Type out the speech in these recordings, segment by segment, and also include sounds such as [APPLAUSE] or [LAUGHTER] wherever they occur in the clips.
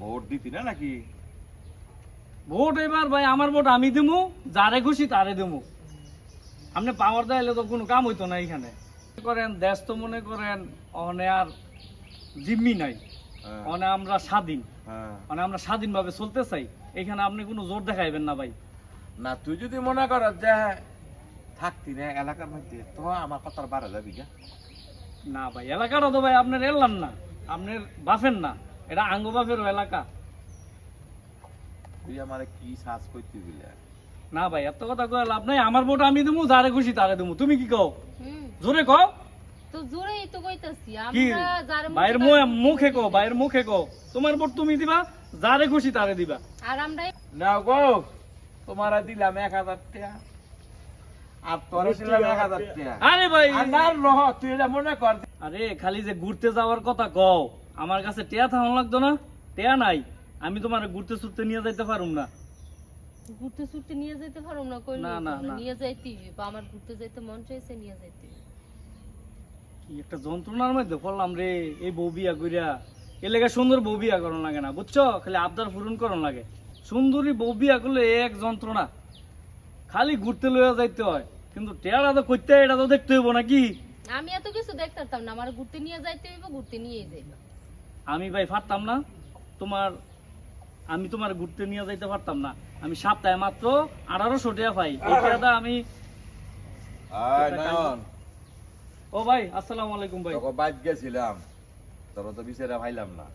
Vote দিতি না নাকি? ভোট এবার ভাই আমার ভোট আমি দেবো যারে খুশি তারে দেবো আপনি পাওয়ার তো কোনো কাম হইতো না এখানে করেন দেশ তো মনে করেন অনে আর জিম্মি নাই। হ্যাঁ, অনে আমরা স্বাধীন। মানে আমরা স্বাধীনভাবে চলতে চাই। এখানে আপনি কোনো জোর দেখাইবেন না ভাই। না তুই যদি মনে কর যে থাকতি না এলাকার মধ্যে তো আমার কথার বাড়া যাবি না ভাই এলাকাটা তো ভাই আপনার এলাম না। আপনার বাফের না। এটা আঙ্গ বাফের এলাকা। তুই আমার কি সাজ করতে দিলে? না ভাই এত কথা কয়ে লাভ নাই। আমার ভোট আমি দেবো যারে খুশি তারে দেবো তুমি কি কও? জোরে কও? তো জোরেই তো কইতাছি আমরা যার মুখে কো বাইরের মুখে কো তোমার ভোট তুমি দিবা যারে খুশি তারে দিবা। আর আমরা না গো তোমার দিলাম এক হাজার টাকা আর তোর দিলাম এক হাজার টাকা আরে ভাই। আর না রহ তুই এটা মনে কর। আরে খালি যে ঘুরতে যাওয়ার কথা কও। আমার কাছে টেয়া থাকুন লাগতো না? টেয়া নাই। আমি তোমার ঘুরতে ছুটতে নিয়ে যাইতে পারুম না। ঘুরতে ছুটতে নিয়ে যেতে পারো না কই না। নিয়ে যাইতে। বা আমার ঘুরতে যাইতে মন চাইছে নিয়ে যাইতে কি একটা যন্ত্রণার মধ্যে পড়লাম রে এই বউ বিয়া কইরা। এ লেগে সুন্দর বউ বিয়া করন লাগে না বুঝছ? খালি আবদার পূরণ করন লাগে। সুন্দরী বউ বিয়া করলে এক যন্ত্রণা। খালি ঘুরতে লইয়া যাইতে হয়। কিন্তু টেয়ারা তো করতে এটা তো দেখতে হইব নাকি? আমি এত কিছু দেখতাম না আমার ঘুরতে নিয়ে যাইতে হইব ঘুরতে নিয়ে যাইব। আমি ভাই পারতাম না। তোমার আমি তোমার ঘুরতে নিয়ে যাইতে পারতাম না। আমি সপ্তাহে মাত্র আঠারোশো টাকা পাই। টাকাটা আমি ও ভাই আসসালামু আলাইকুম ভাই। বাদ গেছিলাম। তোর তো বিচারে ভাইলাম না।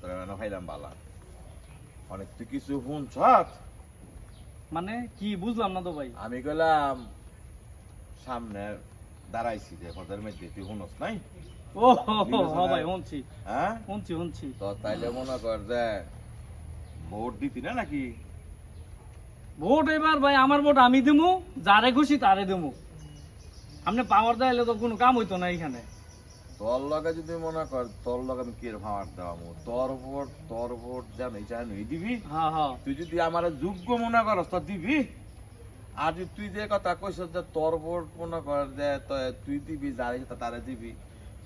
তোর ভাইলাম বালা। অনেক তুই কিছু শুনছ? মানে কি বুঝলাম না তো ভাই। আমি গেলাম সামনে দাঁড়াইছি যে ঘরের মধ্যে তুই শুনস নাই? ও ভাই। শুনছি। হ্যাঁ? শুনছি শুনছি। তো তাইলে মনে কর যে ভোট দিতি না নাকি? ভোট এবার ভাই আমার ভোট আমি দেবো যারে খুশি তারে দেবো আপনি পাওয়ার দেয় তো কোনো কাম হইতো না এখানে তোর লগে যদি মনে কর তোর লগে আমি কে ভাবার দেওয়ামু? তোর ভোট তোর ভোট জানি জানি দিবি। হ্যাঁ হ্যাঁ। তুই যদি আমার যোগ্য মনে করস তো দিবি। আর যদি তুই যে কথা কইস যে তোর ভোট মনে কর যে তুই দিবি যার তারে দিবি।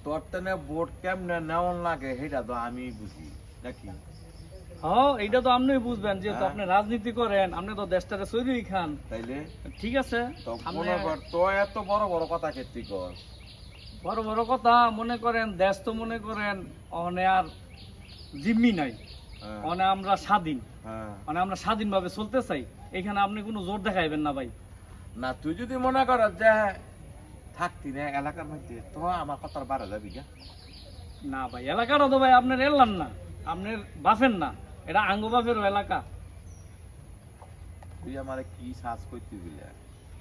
তোর তেনে ভোট কেমনে নেওয়ান লাগে সেটা তো আমি বুঝি নাকি? হ্যাঁ এইটা তো আপনি বুঝবেন যেহেতু হ্যাঁ। আপনি রাজনীতি করেন আপনি তো দেশটাকে সৈরি খান। তাইলে? ঠিক আছে তো মনে এত বড় বড় কথা ক্ষেত্রে কর। বড় বড় কথা মনে করেন দেশ তো মনে করেন অনে আর জিম্মি নাই। অনে আমরা স্বাধীন। মানে আমরা স্বাধীনভাবে চলতে চাই। এখানে আপনি কোনো জোর দেখাইবেন না ভাই। না তুই যদি মনে কর যে থাকতি না এলাকার মধ্যে তো আমার কথার বাড়া যাবি গা না ভাই এলাকাটা তো ভাই আপনার এলাম না আপনার বাফের না এটা আঙ্গ বাফের এলাকা। তুই আমার কি সাজ করতে দিলে?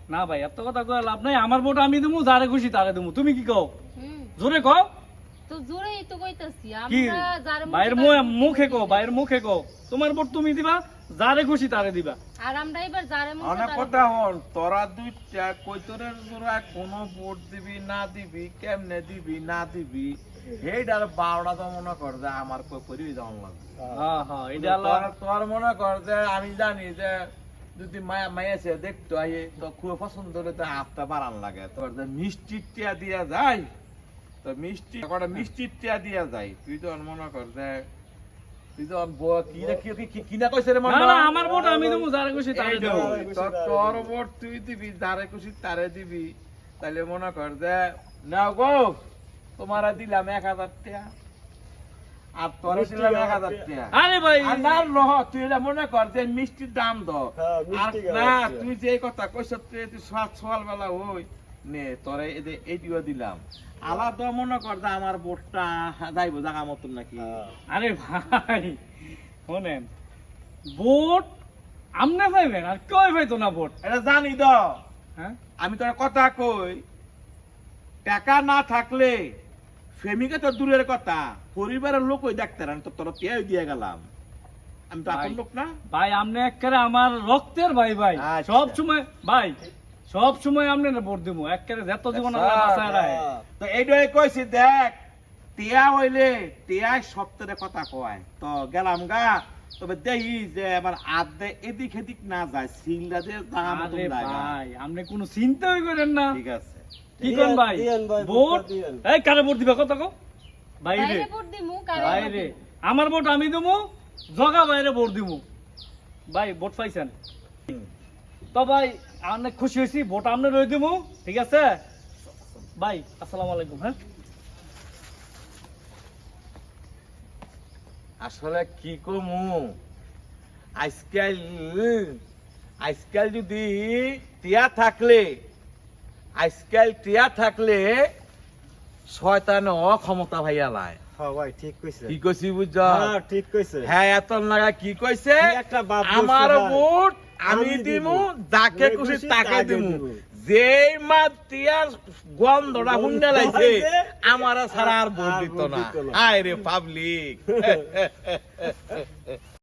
না ভাই এত কথা কয়ে লাভ নাই আমার ভোট আমি দেবো যারে খুশি তারে দেবো তুমি কি কও? জোরে কও? তো জোরেই তো কইতাছি আমরা যার মুখে কও বাইরের মুখে কও। তোমার ভোট তুমি দিবা যারে খুশি তারে দিবা। আর আমরা এবার যারে মন অনেক কথা হন তোরা দুইটা কৈতরের তোরা কোনো ভোট দিবি না দিবি কেমনে দিবি না দিবি? বারোটা তো মনে কর যে আমার লাগবে হ্যাঁ হ্যাঁ এটা তোর- তোর মনে কর যে আমি জানি যে যদি মায়া মায়া সে দেখতো আইয়ে তো খুব পছন্দ হলে তো হাতটা বাড়ান লাগে। তোর যে মিষ্টি টিয়া দিয়া যায় তো মিষ্টি কটা মিষ্টি টিয়া দিয়া যায়। তুই তো মনে কর যে আমার ভোট আমি দেবো যারে খুশি তারে দেবো। তোর তোর ভোট তুই দিবি যারে খুশি তারে দিবি। তাহলে মনে কর যে গো তোমার দিলাম এক হাজার টাকা আর তোর দিলাম এক হাজার টাকা আরে ভাই। আর না রহ তুই মনে কর যে মিষ্টির দাম দ। না তুই যে কথা কইছ তুই তুই সকাল বেলা ওই নে তোরে এদে এইটিও দিলাম। আলাদা মনে কর যে আমার যাইব জাগা মতন নাকি। আরে ভাই শোনেন ভোট আমনে পাইবেন আর পাইতো না ভোট এটা জানি দ হ্যাঁ? আমি তোর কথা কই টাকা না থাকলে ফেমিকে তো দূরের কথা পরিবারের লোক ওই ডাক্তার আমি তো তোর পেয়ে দিয়ে গেলাম। আমি তো আপন। লোক না। ভাই আপনি একেবারে আমার রক্তের ভাই ভাই। আচ্ছা। সব সময় ভাই সব সময় আপনি ভোট দিব। একেবারে যত জীবন। তো এইটাই কইছি দেখ টিয়া হইলে টিয়া সপ্তাহে কথা কয়। তো গেলাম গা তবে দেখি যে আবার আদে এদিক এদিক না যায় জায়গা। ভাই আপনি কোনো চিন্তাই করেন না। ঠিক আছে। ভাই? ভোট? এই কারে ভোট দিবা কত কো? বাইরে। বাইরে ভোট দিমু কারে বাইরে। আমার ভোট আমি দেবো জগা বাইরে ভোট দিব ভাই ভোট পাইছেন? তো ভাই অনেক খুশি হয়েছি ভোট আপনি রয়ে দিব ঠিক আছে? ভাই আসসালামু আলাইকুম হ্যাঁ? আসলে কি কমু? আজকাল আজকাল যদি টিয়া থাকলে আজকাল টিয়া থাকলে শয়তান অক্ষমতা ভাইয়া লাই হ্যাঁ ভাই ঠিক কইছে। কি কইছি বুঝছ? হ্যাঁ ঠিক কইছে। হ্যাঁ এত নাগা কি কইছে? কি একটা বাপ আমার ভাই। আমি দিমু দিব। যাকে খুশি তাকে দিমু দিব। যেই মা টিয়ার গন্ধটা গন্ধ হুন্ডে লাইছে আমার ছাড়া আর ভোট দিত না। আয় রে পাবলিক [LAUGHS]